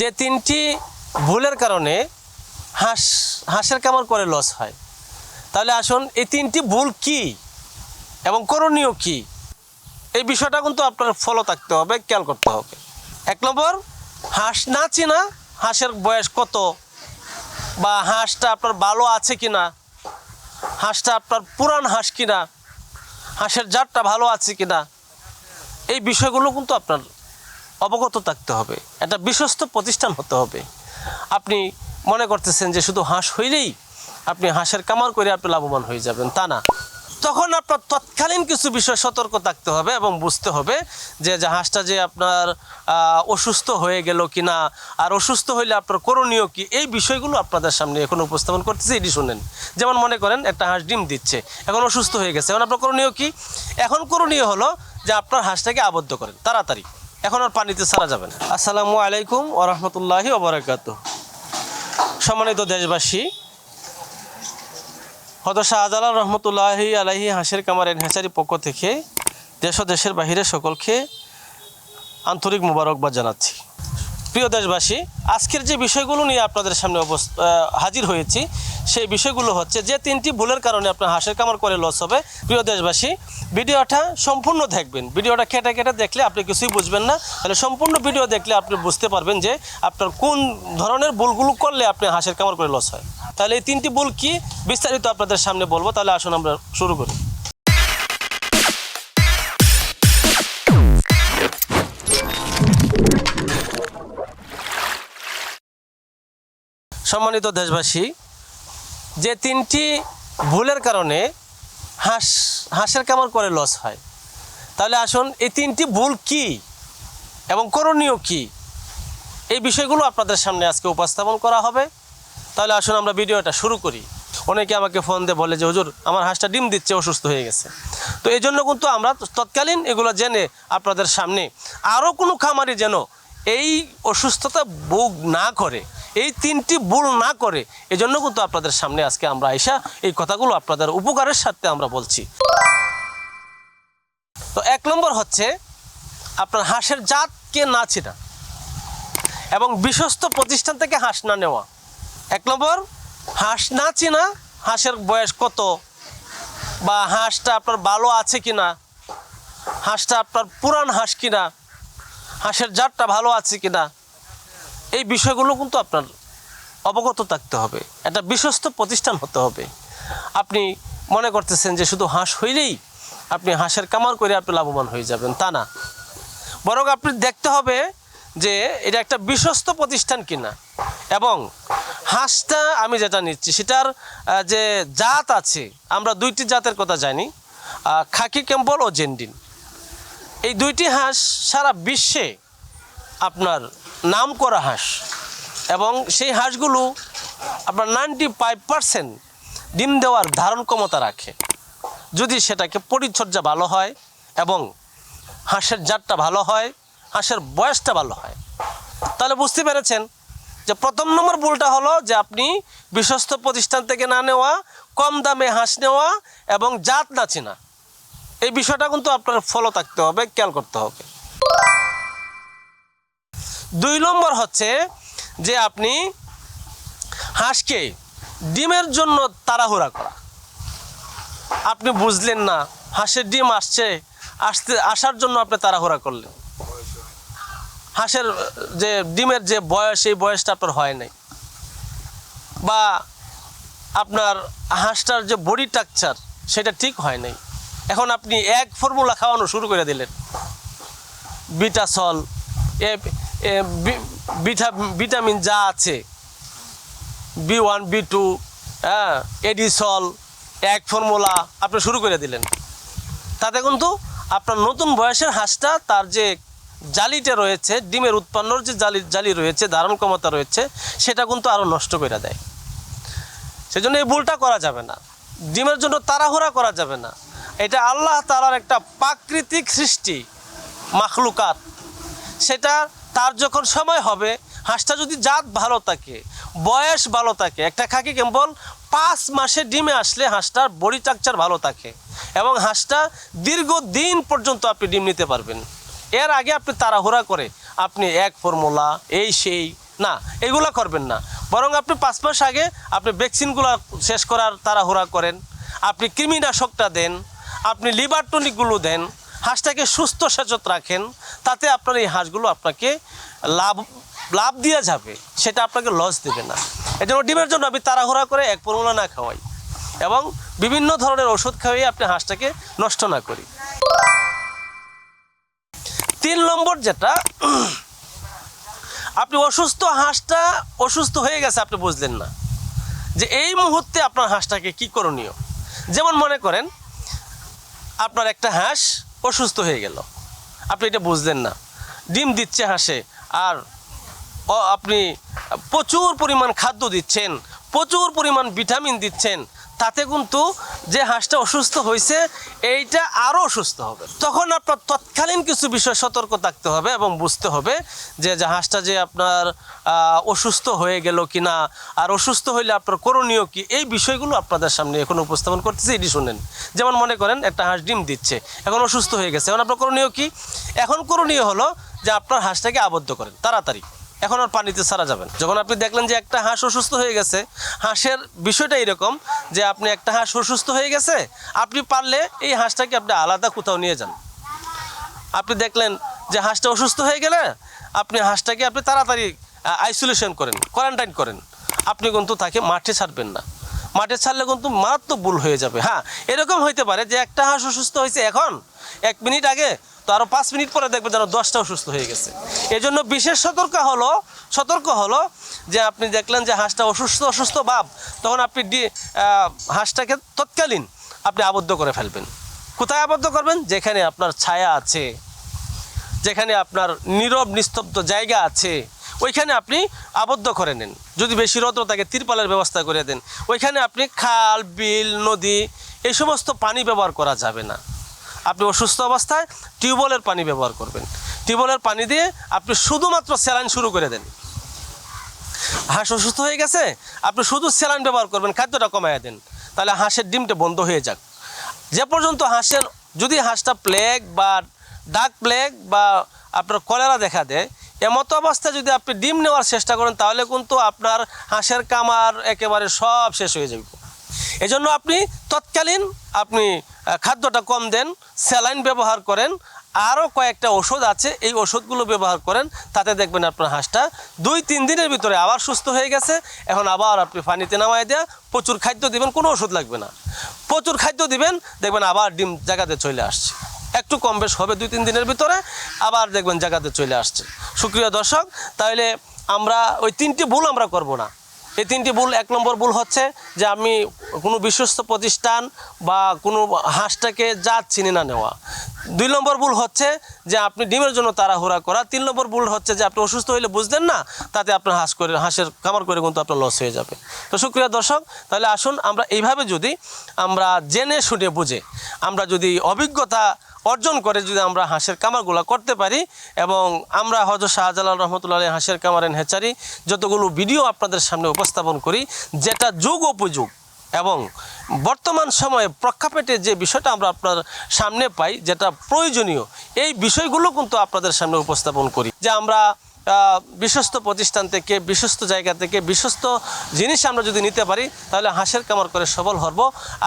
যে তিনটি ভুলের কারণে হাঁস, হাঁসের কামার করে লস হয়। তাহলে আসুন, এই তিনটি ভুল কি এবং করণীয় কি? এই বিষয়টা কিন্তু আপনার ফলো থাকতে হবে, খেয়াল করতে হবে। এক নম্বর, হাঁস না চিনা হাঁসের বয়স কত বা হাঁসটা আপনার ভালো আছে কি না হাঁসটা আপনার পুরান হাঁস কিনা? হাঁসের জাতটা ভালো আছে কিনা? এই বিষয়গুলো কিন্তু আপনার অবগত থাকতে হবে। একটা বিশ্বস্ত প্রতিষ্ঠান হতে হবে। আপনি মনে করতেছেন যে শুধু হাঁস হইলেই আপনি হাঁসের কামার করে আপনি লাভবান হয়ে যাবেন, তা না। তখন আপনার তৎকালীন কিছু বিষয় সতর্ক থাকতে হবে এবং বুঝতে হবে যে হাঁসটা যে আপনার অসুস্থ হয়ে গেল কি না আর অসুস্থ হইলে আপনার করণীয় কি, এই বিষয়গুলো আপনাদের সামনে এখন উপস্থাপন করতেছি। এটি শুনেন। যেমন মনে করেন, একটা হাঁস ডিম দিচ্ছে, এখন অসুস্থ হয়ে গেছে। এখন আপনার করণীয় কি? এখন করণীয় হলো যে আপনার হাঁসটাকে আবদ্ধ করেন, তাড়াতাড়ি। এখন আর পানিতে ছাড়া যাবে না। আসসালামু আলাইকুম ওরহমতুল্লাহি ওবরাকাত সম্মানিত দেশবাসী হত শাহজালাল রহমতুল্লাহি আলাহি হাঁসের কামার এনহেসারি পক্ষ থেকে দেশ ও দেশের বাহিরে সকলকে আন্তরিক মুবারকবাদ জানাচ্ছি। প্রিয় দেশবাসী, আজকের যে বিষয়গুলো নিয়ে আপনাদের সামনে হাজির হয়েছি সেই বিষয়গুলো হচ্ছে যে তিনটি ভুলের কারণে আপনার হাঁসের কামার করে লস হবে। প্রিয় দেশবাসী, ভিডিওটা সম্পূর্ণ দেখবেন। ভিডিওটা খেটে খেটে দেখলে আপনি কিছুই বুঝবেন না। তাহলে সম্পূর্ণ ভিডিও দেখলে আপনি বুঝতে পারবেন যে আপনার কোন ধরনের ভুলগুলো করলে আপনি হাঁসের কামার করে লস হয়। তাহলে এই তিনটি ভুল কি বিস্তারিত আপনাদের সামনে বলব। তাহলে আসুন আমরা শুরু করি। সম্মানিত দেশবাসী যে তিনটি ভুলের কারণে হাঁস, হাঁসের কামার করে লস হয়। তাহলে আসুন, এই তিনটি ভুল কি এবং করণীয় কি? এই বিষয়গুলো আপনাদের সামনে আজকে উপস্থাপন করা হবে। তাহলে আসুন, আমরা ভিডিওটা শুরু করি। অনেকে আমাকে ফোন দিয়ে বলে যে, হুজুর, আমার হাঁসটা ডিম দিচ্ছে, অসুস্থ হয়ে গেছে। তো এই জন্য কিন্তু আমরা তৎকালীন এগুলো জেনে আপনাদের সামনে আরও কোনো খামারি যেন এই অসুস্থতা ভোগ না করে এই তিনটি ভুল না করে এই জন্য কিন্তু আপনাদের সামনে আজকে আমরা আইসা এই কথাগুলো আপনাদের উপকারের সাথে আমরা বলছি। তো এক নম্বর হচ্ছে, আপনার হাঁসের জাতকে না চিনা এবং বিশ্বস্ত প্রতিষ্ঠান থেকে হাঁস না নেওয়া। এক নম্বর, হাঁস না চিনা, হাঁসের বয়স কত বা হাঁসটা আপনার ভালো আছে কিনা, হাঁসটা আপনার পুরান হাঁস কিনা, হাঁসের জাতটা ভালো আছে কিনা এই বিষয়গুলো কিন্তু আপনার অবগত থাকতে হবে। একটা বিশ্বস্ত প্রতিষ্ঠান হতে হবে। আপনি মনে করতেছেন যে শুধু হাঁস হইলেই আপনি হাঁসের কামার করে আপনি লাভবান হয়ে যাবেন, তা না। বরং আপনি দেখতে হবে যে এটা একটা বিশ্বস্ত প্রতিষ্ঠান কিনা। এবং হাঁসটা আমি যেটা নিচ্ছি, সেটার যে জাত আছে, আমরা দুইটি জাতের কথা জানি খাকি ক্যাম্পল ও জেন্ডিন। এই দুইটি হাঁস সারা বিশ্বে আপনার নাম করা হাঁস এবং সেই হাঁসগুলো আপনার নাইনটি ফাইভ পারসেন্ট ডিম দেওয়ার ধারণ ক্ষমতা রাখে। যদি সেটাকে পরিচর্যা ভালো হয় এবং হাঁসের জাতটা ভালো হয়, হাঁসের বয়সটা ভালো হয়, তাহলে বুঝতে পেরেছেন যে প্রথম নম্বর ভুলটা হলো যে আপনি বিশ্বস্ত প্রতিষ্ঠান থেকে না নেওয়া, কম দামে হাঁস নেওয়া এবং জাত না চেনা। এই বিষয়টা কিন্তু আপনার ফলো থাকতে হবে, খেয়াল করতে হবে। দুই নম্বর হচ্ছে যে আপনি হাঁসকে ডিমের জন্য তাড়াহুড়া করা। আপনি বুঝলেন না, হাঁসের ডিম আসছে, আসতে, আসার জন্য আপনি তাড়াহুড়া করলেন। হাঁসের যে ডিমের যে বয়স এই বয়সটা আপনার হয় নাই। বা আপনার হাঁসটার যে বডি স্ট্রাকচার, সেটা ঠিক হয় নাই। এখন আপনি এক ফর্মুলা খাওয়ানো শুরু করে দিলেন। বিটাসল এ ভিটামিন যা আছে, বি ওয়ান, বি টু হ্যাঁ এডিসল, এক ফর্মুলা আপনি শুরু করে দিলেন। তাতে কিন্তু আপনার নতুন বয়সের হাঁসটা তার যে জালিটা রয়েছে, ডিমের উৎপন্নর যে জালি জালি রয়েছে, ধারণ ক্ষমতা রয়েছে, সেটা কিন্তু আরও নষ্ট করে দেয়। সেজন্য এই ভুলটা করা যাবে না। ডিমের জন্য তাড়াহুড়া করা যাবে না। এটা আল্লাহ তালার একটা প্রাকৃতিক সৃষ্টি, মাখলুকাত। সেটা যখন সময় হবে, হাঁসটা যদি জাত ভালো থাকে, বয়স ভালো থাকে, একটা খাকি কেবল পাঁচ মাসে ডিমে আসলে হাঁসটার বডি স্ট্রাকচার ভালো থাকে এবং হাঁসটা দীর্ঘদিন পর্যন্ত আপনি ডিম নিতে পারবেন। এর আগে আপনি তাড়াহুড়া করে আপনি এক ফর্মুলা, এই সেই, না, এগুলো করবেন না। বরং আপনি পাঁচ মাস আগে আপনি ভ্যাকসিনগুলো শেষ করার তাড়াহুড়া করেন, আপনি কৃমিনাশকটা দেন, আপনি লিভার টনিকগুলো দেন হাঁসটাকে সুস্থ সচেত রাখেন, তাতে আপনার এই হাঁসগুলো আপনাকে লাভ লাভ দিয়ে যাবে, সেটা আপনাকে লস দেবে না। এই জন্য ডিমের জন্য আপনি তাড়াহুড়া করে এক পরিমাণ না খাওয়াই এবং বিভিন্ন ধরনের ওষুধ খাওয়িয়ে আপনি হাঁসটাকে নষ্ট না করি। তিন নম্বর যেটা, আপনি অসুস্থ হাঁসটা অসুস্থ হয়ে গেছে, আপনি বুঝলেন না। যে এই মুহূর্তে আপনার হাঁসটাকে কি করণীয়? যেমন মনে করেন, আপনার একটা হাঁস অসুস্থ হয়ে গেল। আপনি এটা বুঝলেন না। ডিম দিচ্ছে হাঁসে। আর আপনি প্রচুর পরিমাণ খাদ্য দিচ্ছেন, প্রচুর পরিমাণ ভিটামিন দিচ্ছেন তাতে কিন্তু যে হাঁসটা অসুস্থ হয়েছে, এইটা আরও অসুস্থ হবে। তখন আপনার তৎকালীন কিছু বিষয় সতর্ক থাকতে হবে এবং বুঝতে হবে যে হাঁসটা যে আপনার অসুস্থ হয়ে গেল কি না আর অসুস্থ হইলে আপনার করণীয় কি, এই বিষয়গুলো আপনাদের সামনে এখন উপস্থাপন করতেছি। এটি শুনেন, যেমন মনে করেন, একটা হাঁস ডিম দিচ্ছে, এখন অসুস্থ হয়ে গেছে, এখন আপনার করণীয় কি? এখন করণীয় হলো যে আপনার হাঁসটাকে আবদ্ধ করেন, তাড়াতাড়ি। এখন আর পানিতে ছাড়া যাবেন যখন আপনি দেখলেন যে একটা হাঁস অসুস্থ হয়ে গেছে, হাঁসের বিষয়টা এরকম যে আপনি একটা হাঁস অসুস্থ হয়ে গেছে, আপনি পারলে এই হাঁসটাকে আপনি আলাদা কোথাও নিয়ে যান। আপনি দেখলেন যে হাঁসটা অসুস্থ হয়ে গেলে আপনি হাঁসটাকে আপনি তাড়াতাড়ি আইসোলেশন করেন কোয়ারেন্টাইন করেন। আপনি কিন্তু তাকে মাঠে ছাড়বেন না। মাঠে ছাড়লে কিন্তু মারাত্মক ভুল হয়ে যাবে। হ্যাঁ এরকম হইতে পারে যে একটা হাঁস অসুস্থ হয়েছে এখন, এক মিনিট আগে তো আরও পাঁচ মিনিট পরে দেখবেন যেন দশটা অসুস্থ হয়ে গেছে। এই জন্য বিশেষ সতর্ক হলো সতর্ক হলো যে আপনি দেখলেন যে হাঁসটা অসুস্থ অসুস্থ ভাব তখন আপনি হাঁসটাকে তৎকালীন আপনি আবদ্ধ করে ফেলবেন। কোথায় আবদ্ধ করবেন? যেখানে আপনার ছায়া আছে, যেখানে আপনার নীরব, নিস্তব্ধ জায়গা আছে, ওইখানে আপনি আবদ্ধ করে নেন। যদি বেশি রৌদ্র তাকে তিরপালের ব্যবস্থা করে দেন। ওইখানে আপনি খাল, বিল, নদী, এই সমস্ত পানি ব্যবহার করা যাবে না। আপনি অসুস্থ অবস্থায় টিউবওয়েলের পানি ব্যবহার করবেন। টিউবওয়েলের পানি দিয়ে আপনি শুধুমাত্র স্যালাইন শুরু করে দেন। হাঁস অসুস্থ হয়ে গেছে, আপনি শুধু স্যালাইন ব্যবহার করবেন, খাদ্যটা কমাইয়া দেন। তাহলে হাঁসের ডিমটা বন্ধ হয়ে যাক। যে পর্যন্ত হাঁসের, যদি হাঁসটা প্লেগ বা ডাক প্লেগ বা আপনার কলেরা দেখা দেয়, এমতো অবস্থায় যদি আপনি ডিম নেওয়ার চেষ্টা করেন, তাহলে কিন্তু আপনার হাঁসের কামার একেবারে সব শেষ হয়ে যাবে। এজন্য আপনি তৎকালীন আপনি খাদ্যটা কম দেন, স্যালাইন ব্যবহার করেন, আরও কয়েকটা ওষুধ আছে, এই ওষুধগুলো ব্যবহার করেন, তাতে দেখবেন আপনার হাঁসটা দুই, তিন দিনের ভিতরে আবার সুস্থ হয়ে গেছে, এখন আবার আপনি পানিতে নামায় দেওয়া প্রচুর খাদ্য দিবেন, কোনো ওষুধ লাগবে না। প্রচুর খাদ্য দিবেন, দেখবেন আবার ডিম জায়গাতে চলে আসছে। একটু কম বেশ হবে দুই, তিন দিনের ভিতরে, আবার দেখবেন জায়গাতে চলে আসছে। সুক্রিয় দর্শক তাহলে আমরা ওই তিনটি ভুল আমরা করব না। এই তিনটি ভুল, এক নম্বর ভুল হচ্ছে যে আমি কোনো বিশ্বস্ত প্রতিষ্ঠান বা কোনো হাঁসটাকে জাত চিনি না নেওয়া। দুই নম্বর ভুল হচ্ছে যে আপনি ডিমের জন্য তাড়াহুড়া করা। তিন নম্বর ভুল হচ্ছে যে আপনি অসুস্থ হইলে বুঝলেন না, তাতে আপনার হাঁস করে, হাঁসের কামার করে কিন্তু আপনার লস হয়ে যাবে। তো সুক্রিয়া দর্শক, তাহলে আসুন আমরা এইভাবে যদি আমরা জেনে শুনে বুঝে, আমরা যদি অভিজ্ঞতা অর্জন করে যদি আমরা হাঁসের কামারগুলো করতে পারি এবং আমরা হজরত শাহজালাল রহমতুল্লাহ হাঁসের কামারেন হেচারি যতগুলো ভিডিও আপনাদের সামনে উপস্থাপন করি, যেটা যুগ উপযোগ এবং বর্তমান সময়ে প্রেক্ষাপটে যে বিষয়টা আমরা আপনার সামনে পাই, যেটা প্রয়োজনীয়, এই বিষয়গুলো কিন্তু আপনাদের সামনে উপস্থাপন করি। যে আমরা বিশ্বস্ত প্রতিষ্ঠান থেকে, বিশ্বস্ত জায়গা থেকে, বিশ্বস্ত জিনিস আমরা যদি নিতে পারি, তাহলে হাঁসের কামার করে সফল হব।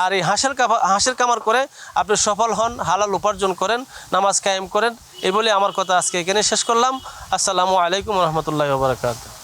আর এই হাঁসের হাঁসের কামার করে আপনি সফল হন, হালাল উপার্জন করেন, নামাজ কায়েম করেন, এই বলে আমার কথা আজকে এখানে শেষ করলাম। আসসালামু আলাইকুম রহমতুল্লাহ বারকাত